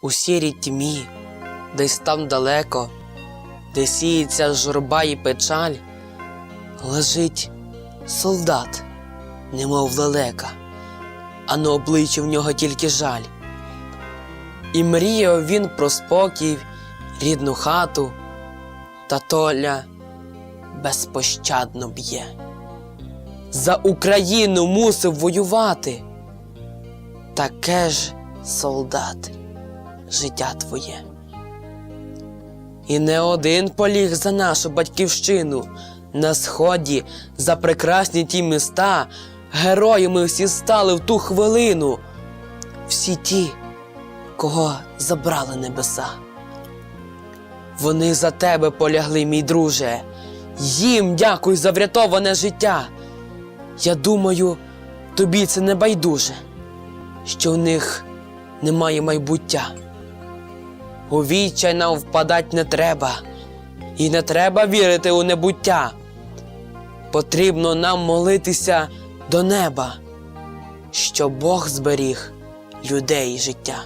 у сірій тьмі, десь там далеко, де сіється журба і печаль, лежить солдат, немов лелека, а на обличчі в нього тільки жаль. І мріяв він про спокій, рідну хату, та толя безпощадно б'є. За Україну мусив воювати. Таке ж, солдат, життя твоє. І не один поліг за нашу батьківщину. На сході за прекрасні ті міста героями всі стали в ту хвилину. Всі ті, кого забрали небеса. Вони за тебе полягли, мій друже. Їм дякуй за врятоване життя. Я думаю, тобі це не байдуже, що в них немає майбуття. У відчай нам впадать не треба, і не треба вірити у небуття. Потрібно нам молитися до неба, що Бог зберіг людей життя.